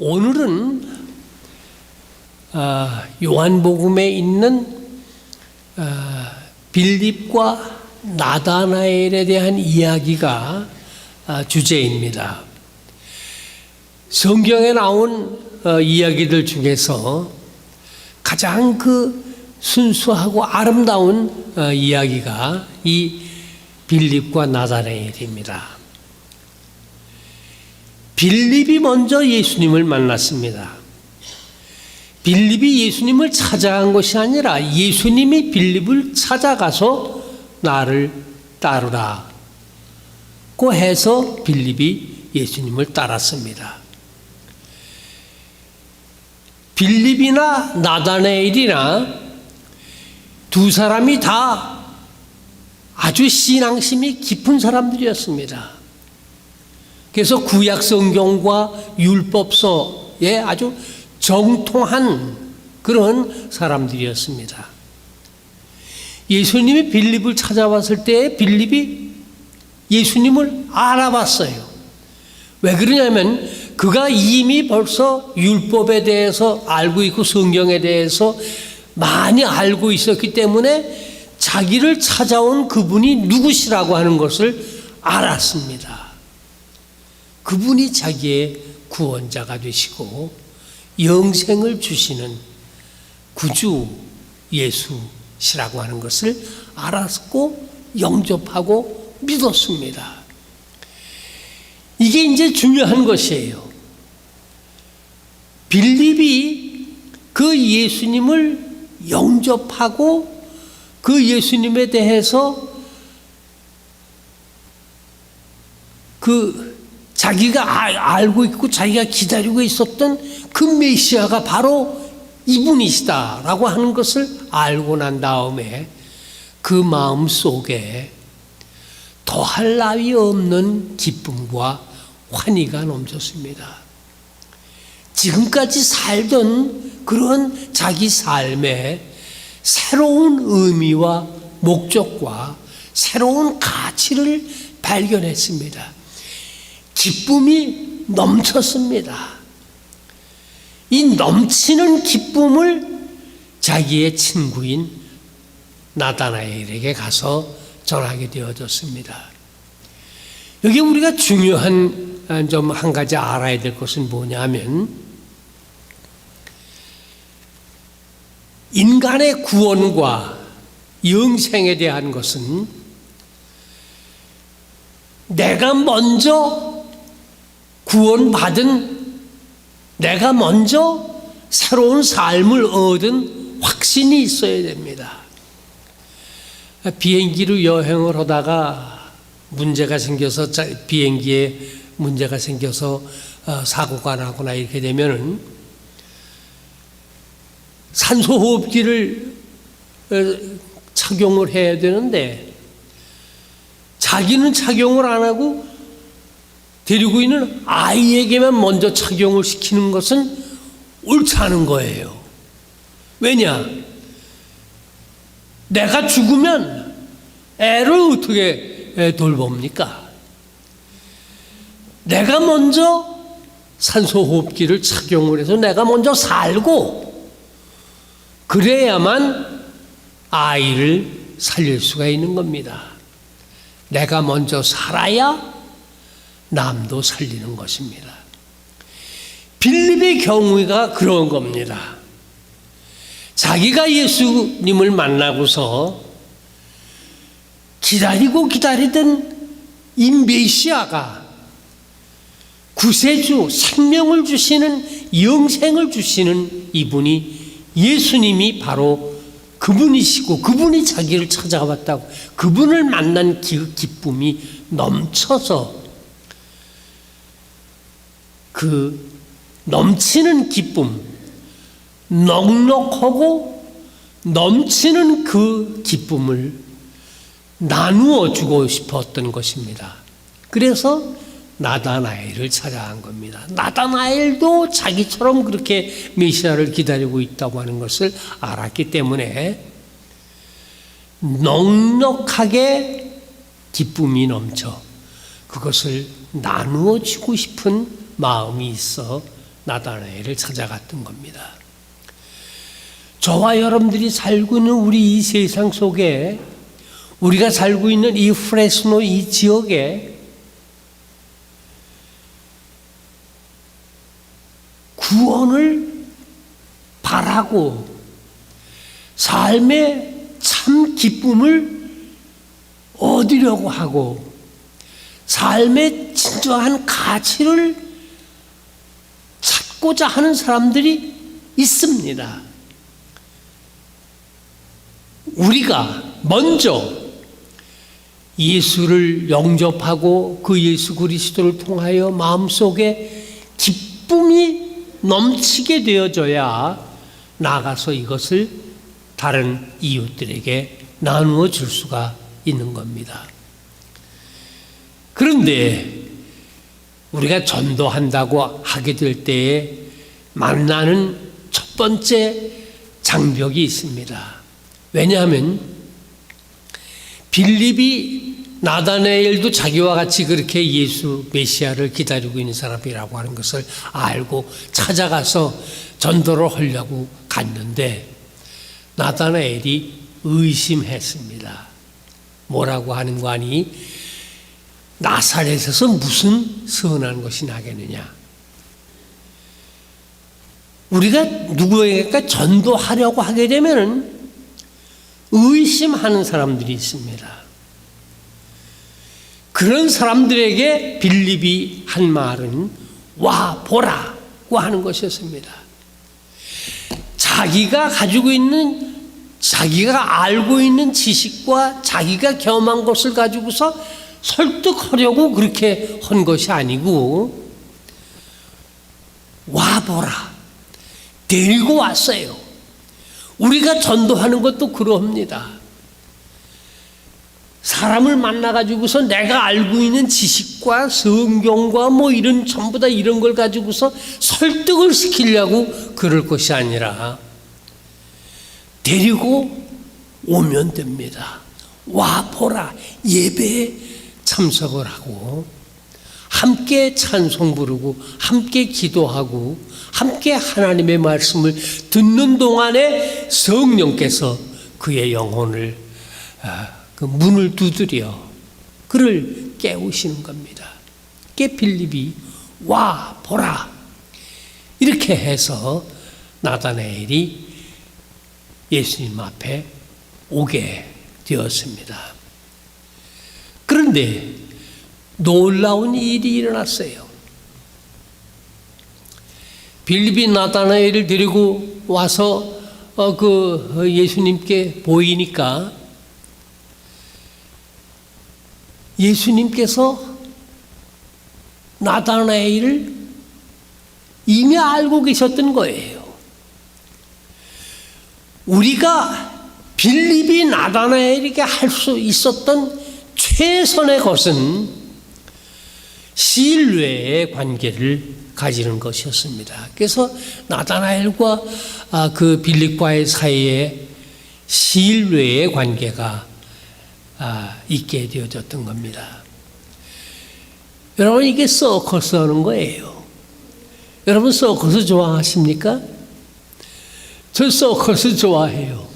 오늘은 아, 요한복음에 있는 아, 빌립과 나다나엘에 대한 이야기가 아, 주제입니다. 성경에 나온 어, 이야기들 중에서 가장 그 순수하고 아름다운 어, 이야기가 이 빌립과 나다나엘입니다. 빌립이 먼저 예수님을 만났습니다. 빌립이 예수님을 찾아간 것이 아니라 예수님이 빌립을 찾아가서 나를 따르라. 고 해서 빌립이 예수님을 따랐습니다. 빌립이나 나다네일이나 두 사람이 다 아주 신앙심이 깊은 사람들이었습니다. 그래서 구약 성경과 율법서에 아주 정통한 그런 사람들이었습니다. 예수님이 빌립을 찾아왔을 때 빌립이 예수님을 알아봤어요. 왜 그러냐면 그가 이미 벌써 율법에 대해서 알고 있고 성경에 대해서 많이 알고 있었기 때문에 자기를 찾아온 그분이 누구시라고 하는 것을 알았습니다. 그분이 자기의 구원자가 되시고 영생을 주시는 구주 예수시라고 하는 것을 알았고 영접하고 믿었습니다. 이게 이제 중요한 것이에요. 빌립이 그 예수님을 영접하고 그 예수님에 대해서 그 자기가 아, 알고 있고 자기가 기다리고 있었던 그 메시아가 바로 이분이시다라고 하는 것을 알고 난 다음에 그 마음 속에 더할 나위 없는 기쁨과 환희가 넘쳤습니다. 지금까지 살던 그런 자기 삶에 새로운 의미와 목적과 새로운 가치를 발견했습니다. 기쁨이 넘쳤습니다. 이 넘치는 기쁨을 자기의 친구인 나다나엘에게 가서 전하게 되어졌습니다. 여기 우리가 중요한 좀 한 가지 알아야 될 것은 뭐냐면 인간의 구원과 영생에 대한 것은 내가 먼저 구원받은 내가 먼저 새로운 삶을 얻은 확신이 있어야 됩니다. 비행기로 여행을 하다가 문제가 생겨서 비행기에 문제가 생겨서 어, 사고가 나거나 이렇게 되면은 산소호흡기를 어, 착용을 해야 되는데 자기는 착용을 안 하고 데리고 있는 아이에게만 먼저 착용을 시키는 것은 옳지 않은 거예요. 왜냐? 내가 죽으면 애를 어떻게 돌봅니까? 내가 먼저 산소호흡기를 착용을 해서 내가 먼저 살고 그래야만 아이를 살릴 수가 있는 겁니다. 내가 먼저 살아야 남도 살리는 것입니다. 빌립의 경우가 그런 겁니다. 자기가 예수님을 만나고서 기다리고 기다리던 이 메시아가 구세주 생명을 주시는 영생을 주시는 이분이 예수님이 바로 그분이시고 그분이 자기를 찾아왔다고 그분을 만난 기쁨이 넘쳐서 그 넘치는 기쁨, 넉넉하고 넘치는 그 기쁨을 나누어 주고 싶었던 것입니다. 그래서 나다나엘을 찾아간 겁니다. 나다나엘도 자기처럼 그렇게 메시아를 기다리고 있다고 하는 것을 알았기 때문에 넉넉하게 기쁨이 넘쳐 그것을 나누어 주고 싶은 마음이 있어 나다나엘을 찾아갔던 겁니다. 저와 여러분들이 살고 있는 우리 이 세상 속에 우리가 살고 있는 이 프레스노 이 지역에 구원을 바라고 삶의 참 기쁨을 얻으려고 하고 삶의 진정한 가치를 찾고자 하는 사람들이 있습니다. 우리가 먼저 예수를 영접하고 그 예수 그리스도를 통하여 마음속에 기쁨이 넘치게 되어져야 나가서 이것을 다른 이웃들에게 나누어 줄 수가 있는 겁니다. 그런데 우리가 전도한다고 하게 될 때에 만나는 첫 번째 장벽이 있습니다. 왜냐하면 빌립이 나다네엘도 자기와 같이 그렇게 예수 메시아를 기다리고 있는 사람이라고 하는 것을 알고 찾아가서 전도를 하려고 갔는데 나다나엘이 의심했습니다. 뭐라고 하는 거 아니? 나사렛에서 무슨 선한 것이 나겠느냐? 우리가 누구에게 전도하려고 하게 되면은 의심하는 사람들이 있습니다. 그런 사람들에게 빌립이 한 말은 와 보라고 하는 것이었습니다. 자기가 가지고 있는 자기가 알고 있는 지식과 자기가 경험한 것을 가지고서 설득하려고 그렇게 한 것이 아니고 와보라 데리고 왔어요. 우리가 전도하는 것도 그러합니다. 사람을 만나가지고서 내가 알고 있는 지식과 성경과 뭐 이런 전부 다 이런 걸 가지고서 설득을 시키려고 그럴 것이 아니라 데리고 오면 됩니다. 와 보라 예배에 참석을 하고 함께 찬송 부르고 함께 기도하고 함께 하나님의 말씀을 듣는 동안에 성령께서 그의 영혼을 아, 그 문을 두드려 그를 깨우시는 겁니다. 깨 빌립이 와 보라 이렇게 해서 나다나엘이 예수님 앞에 오게 되었습니다. 그런데 놀라운 일이 일어났어요. 빌립이 나다나엘을 데리고 와서 어, 그 예수님께 보이니까 예수님께서 나다나엘을 이미 알고 계셨던 거예요. 우리가 빌립이 나다나엘에게 할 수 있었던 최선의 것은 신뢰의 관계를 가지는 것이었습니다. 그래서 나다나엘과 아, 그 빌립과의 사이에 신뢰의 관계가 아, 있게 되어졌던 겁니다. 여러분 이게 서커스 하는 거예요. 여러분 서커스 좋아하십니까? 저 서커스 좋아해요.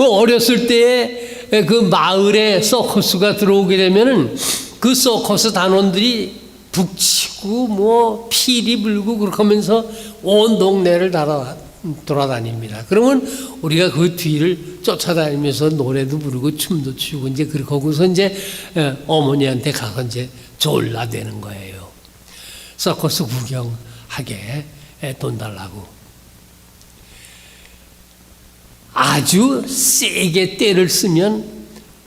뭐 어렸을 때에 그 마을에 서커스가 들어오게 되면은 그 서커스 단원들이 북치고 뭐 피리 불고 그렇게 하면서 온 동네를 달아 돌아다닙니다. 그러면 우리가 그 뒤를 쫓아다니면서 노래도 부르고 춤도 추고 이제 그렇게 하고서 이제 어머니한테 가서 이제 졸라대는 거예요. 서커스 구경하게 돈 달라고. 아주 세게 때를 쓰면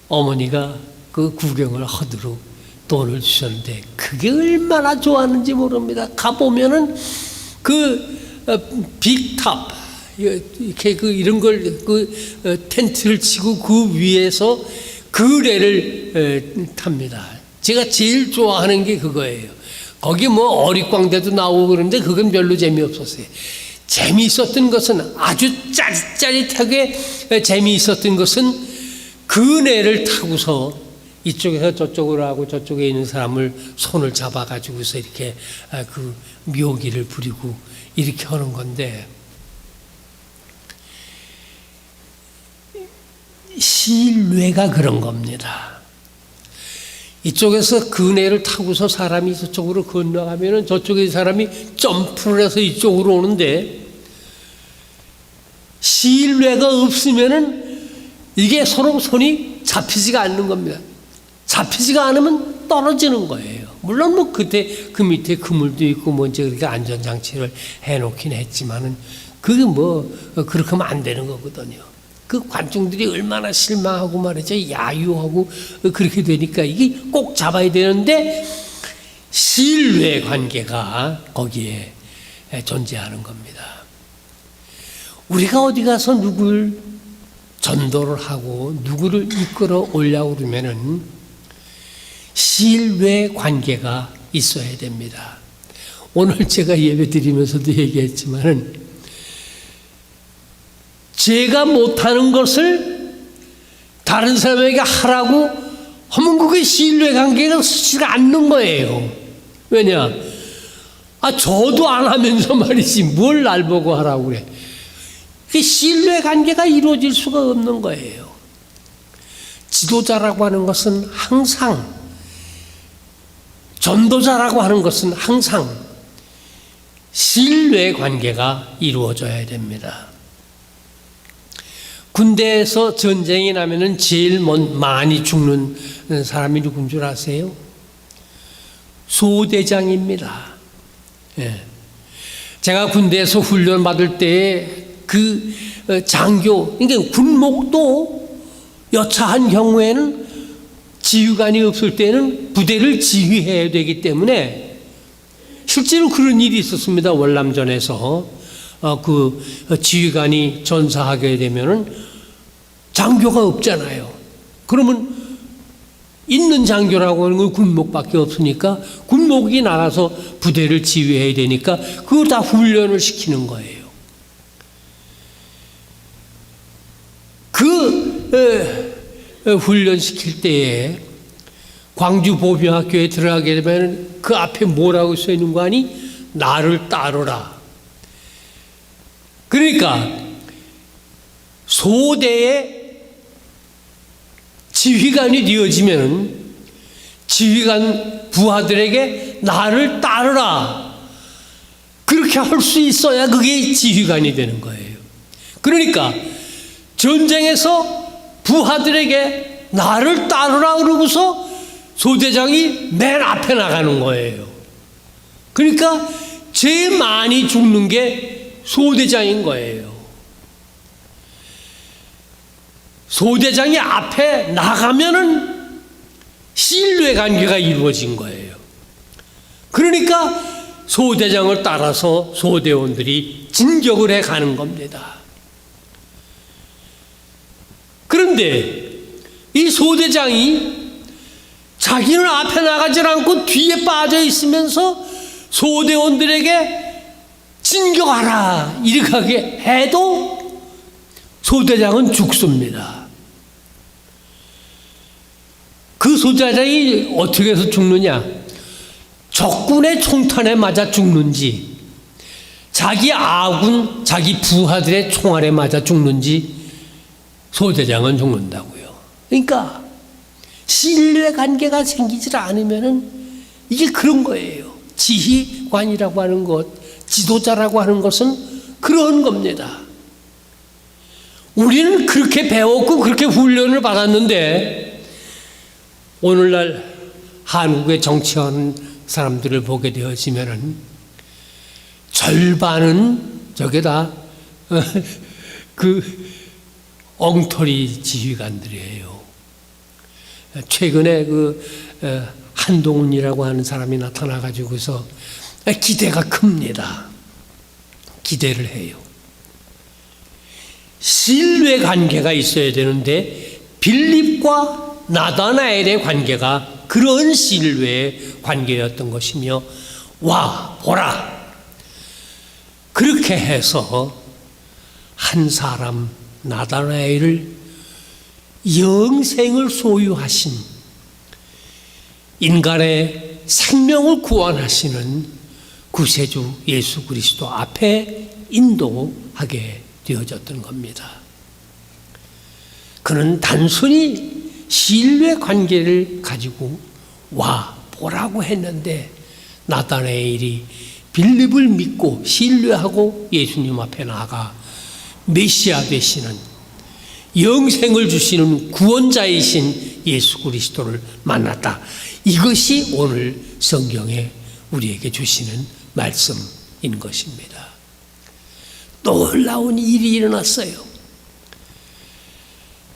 어머니가 그 구경을 하도록 돈을 주셨는데 그게 얼마나 좋았는지 모릅니다. 가보면은 그 어, 빅탑 이렇게 그 이런 걸 그 텐트를 치고 그 위에서 그레를 탑니다. 제가 제일 좋아하는 게 그거예요. 거기 뭐 어릿광대도 나오고 그런데 그건 별로 재미없었어요. 재미있었던 것은 아주 짜릿짜릿하게 재미있었던 것은 그네를 타고서 이쪽에서 저쪽으로 하고 저쪽에 있는 사람을 손을 잡아가지고서 이렇게 아, 그 묘기를 부리고 이렇게 하는 건데 실뇌가 그런 겁니다. 이쪽에서 그네를 타고서 사람이 저쪽으로 건너가면은 저쪽에 사람이 점프를 해서 이쪽으로 오는데 실뇌가 없으면은 이게 서로 손이 잡히지가 않는 겁니다. 잡히지가 않으면 떨어지는 거예요. 물론 뭐 그때 그 밑에 그물도 있고 뭐 이제 그렇게 안전장치를 해놓긴 했지만은 그게 뭐 그렇게 하면 안 되는 거거든요. 그 관중들이 얼마나 실망하고 말이죠. 야유하고 그렇게 되니까 이게 꼭 잡아야 되는데 신뢰 관계가 거기에 존재하는 겁니다. 우리가 어디 가서 누굴 전도를 하고 누구를 이끌어 올려고 그러면은 신뢰 관계가 있어야 됩니다. 오늘 제가 예배 드리면서도 얘기했지만은 제가 못하는 것을 다른 사람에게 하라고 하면 그게 신뢰 관계가 서지가 않는 거예요. 왜냐? 아, 저도 안 하면서 말이지 뭘 날 보고 하라고 그래. 그 신뢰 관계가 이루어질 수가 없는 거예요. 지도자라고 하는 것은 항상 전도자라고 하는 것은 항상 신뢰 관계가 이루어져야 됩니다. 군대에서 전쟁이 나면은 제일 많이 죽는 사람이 누군 줄 아세요? 소대장입니다. 예. 제가 군대에서 훈련 받을 때 그 장교, 그러니까 군목도 여차한 경우에는 지휘관이 없을 때는 부대를 지휘해야 되기 때문에 실제로 그런 일이 있었습니다. 월남전에서 어, 그 지휘관이 전사하게 되면은 장교가 없잖아요. 그러면 있는 장교라고 하는 건 군목밖에 없으니까 군목이 나가서 부대를 지휘해야 되니까 그걸 다 훈련을 시키는 거예요. 그 에, 훈련 시킬 때에 광주 보병학교에 들어가게 되면 그 앞에 뭐라고 써 있는 거 아니? 나를 따르라. 그러니까 소대의 지휘관이 되어지면 지휘관 부하들에게 나를 따르라. 그렇게 할 수 있어야 그게 지휘관이 되는 거예요. 그러니까 전쟁에서 부하들에게 나를 따르라 그러고서 소대장이 맨 앞에 나가는 거예요. 그러니까 제일 많이 죽는 게 소대장인 거예요. 소대장이 앞에 나가면은 신뢰 관계가 이루어진 거예요. 그러니까 소대장을 따라서 소대원들이 진격을 해 가는 겁니다. 그런데 이 소대장이 자기는 앞에 나가지 않고 뒤에 빠져 있으면서 소대원들에게 진격하라 이렇게 해도 소대장은 죽습니다. 그 소대장이 어떻게 해서 죽느냐? 적군의 총탄에 맞아 죽는지, 자기 아군, 자기 부하들의 총알에 맞아 죽는지 소대장은 죽는다고요. 그러니까 신뢰 관계가 생기질 않으면은 이게 그런 거예요. 지휘관이라고 하는 것, 지도자라고 하는 것은 그런 겁니다. 우리는 그렇게 배웠고 그렇게 훈련을 받았는데 오늘날 한국의 정치하는 사람들을 보게 되어지면은 절반은 저게 다 그 엉터리 지휘관들이에요. 최근에 그 한동훈이라고 하는 사람이 나타나 가지고서 기대가 큽니다. 기대를 해요. 신뢰 관계가 있어야 되는데 빌립과 나다나엘의 관계가 그런 신뢰의 관계였던 것이며 와 보라 그렇게 해서 한 사람 나다나엘을 영생을 소유하신 인간의 생명을 구원하시는 구세주 예수 그리스도 앞에 인도하게 되어졌던 겁니다. 그는 단순히 신뢰 관계를 가지고 와 보라고 했는데 나타나엘이 빌립을 믿고 신뢰하고 예수님 앞에 나가 메시아 되시는 영생을 주시는 구원자이신 예수 그리스도를 만났다. 이것이 오늘 성경에 우리에게 주시는 말씀인 것입니다. 놀라운 일이 일어났어요.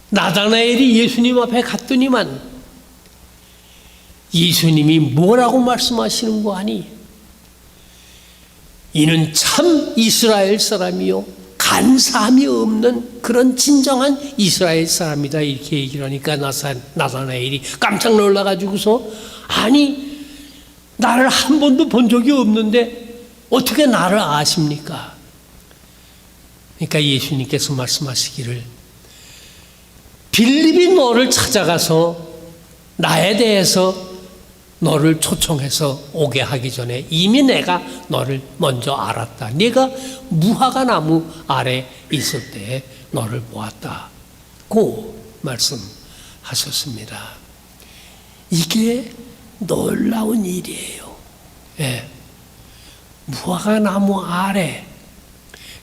나다나엘이 예수님 앞에 갔더니만 예수님이 뭐라고 말씀하시는 거 아니? 이는 참 이스라엘 사람이요. 간사함이 없는 그런 진정한 이스라엘 사람이다. 이렇게 얘기를 하니까 나사, 나사나엘이 깜짝 놀라가지고서 아니, 나를 한 번도 본 적이 없는데 어떻게 나를 아십니까? 그러니까 예수님께서 말씀하시기를 빌립이 너를 찾아가서 나에 대해서 너를 초청해서 오게 하기 전에 이미 내가 너를 먼저 알았다. 네가 무화과 나무 아래 있을 때 너를 보았다. 고 말씀하셨습니다. 이게 놀라운 일이에요. 예. 무화과 나무 아래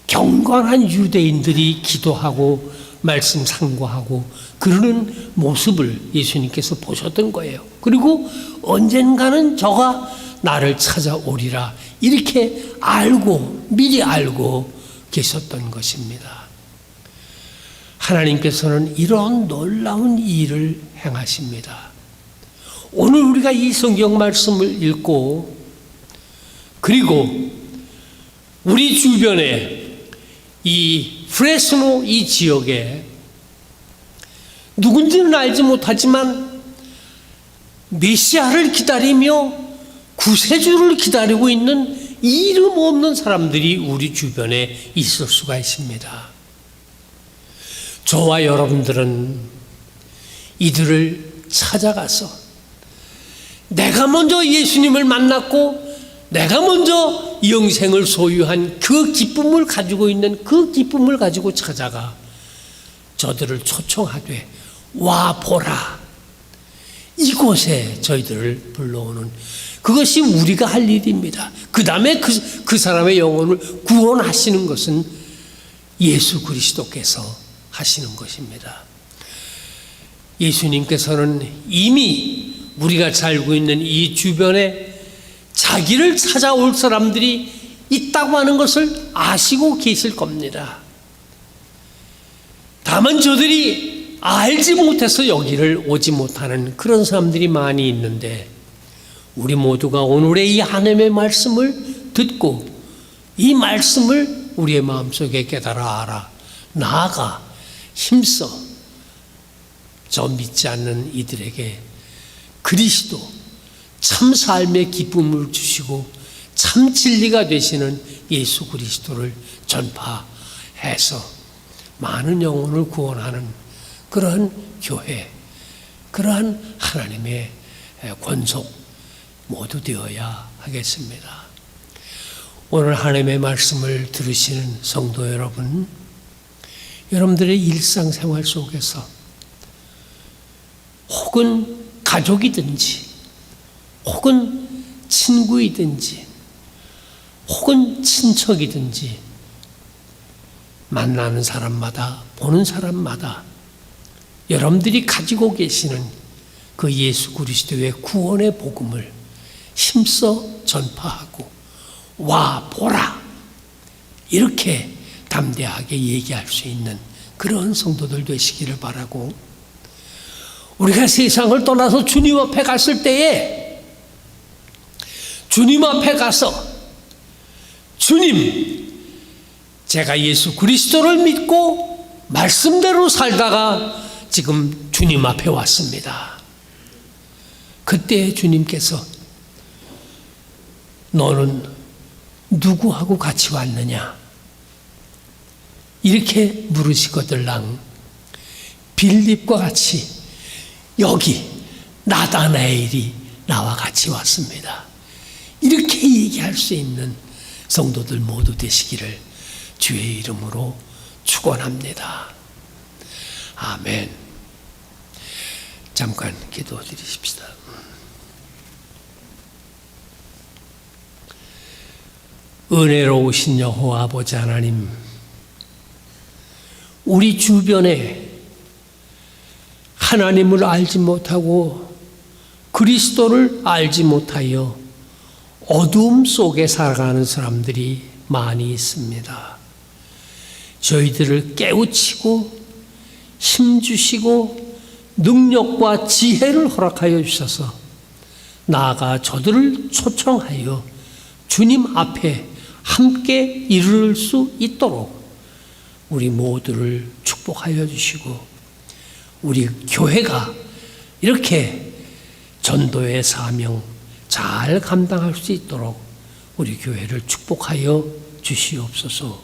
경건한 유대인들이 기도하고 말씀 상고하고 그러는 모습을 예수님께서 보셨던 거예요. 그리고 언젠가는 저가 나를 찾아오리라 이렇게 알고 미리 알고 계셨던 것입니다. 하나님께서는 이런 놀라운 일을 행하십니다. 오늘 우리가 이 성경 말씀을 읽고 그리고 우리 주변에 이 프레스노 이 지역에 누군지는 알지 못하지만 메시아를 기다리며 구세주를 기다리고 있는 이름 없는 사람들이 우리 주변에 있을 수가 있습니다. 저와 여러분들은 이들을 찾아가서 내가 먼저 예수님을 만났고 내가 먼저 영생을 소유한 그 기쁨을 가지고 있는 그 기쁨을 가지고 찾아가 저들을 초청하되 와 보라 이곳에 저희들을 불러오는 그것이 우리가 할 일입니다. 그 다음에 그, 그 사람의 영혼을 구원하시는 것은 예수 그리스도께서 하시는 것입니다. 예수님께서는 이미 우리가 살고 있는 이 주변에 자기를 찾아올 사람들이 있다고 하는 것을 아시고 계실 겁니다. 다만 저들이 알지 못해서 여기를 오지 못하는 그런 사람들이 많이 있는데 우리 모두가 오늘의 이 하나님의 말씀을 듣고 이 말씀을 우리의 마음속에 깨달아 알아 나아가 힘써 저 믿지 않는 이들에게 그리스도 참 삶의 기쁨을 주시고 참 진리가 되시는 예수 그리스도를 전파해서 많은 영혼을 구원하는 그러한 교회, 그러한 하나님의 권속 모두 되어야 하겠습니다. 오늘 하나님의 말씀을 들으시는 성도 여러분, 여러분들의 일상생활 속에서 혹은 가족이든지 혹은 친구이든지 혹은 친척이든지 만나는 사람마다 보는 사람마다 여러분들이 가지고 계시는 그 예수 그리스도의 구원의 복음을 힘써 전파하고 와 보라! 이렇게 담대하게 얘기할 수 있는 그런 성도들 되시기를 바라고 우리가 세상을 떠나서 주님 앞에 갔을 때에 주님 앞에 가서 주님 제가 예수 그리스도를 믿고 말씀대로 살다가 지금 주님 앞에 왔습니다. 그때 주님께서 너는 누구하고 같이 왔느냐? 이렇게 물으시거들랑 빌립과 같이 여기 나다나엘이 나와 같이 왔습니다. 이렇게 얘기할 수 있는 성도들 모두 되시기를 주의 이름으로 축원합니다. 아멘. 잠깐 기도 드리십시다. 은혜로우신 여호와 아버지 하나님, 우리 주변에 하나님을 알지 못하고 그리스도를 알지 못하여 어두움 속에 살아가는 사람들이 많이 있습니다. 저희들을 깨우치고 힘주시고 능력과 지혜를 허락하여 주셔서 나아가 저들을 초청하여 주님 앞에 함께 이룰 수 있도록 우리 모두를 축복하여 주시고 우리 교회가 이렇게 전도의 사명 잘 감당할 수 있도록 우리 교회를 축복하여 주시옵소서.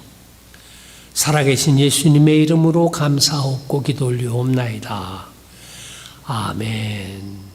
살아계신 예수님의 이름으로 감사하고 기도 올리옵나이다. 아멘.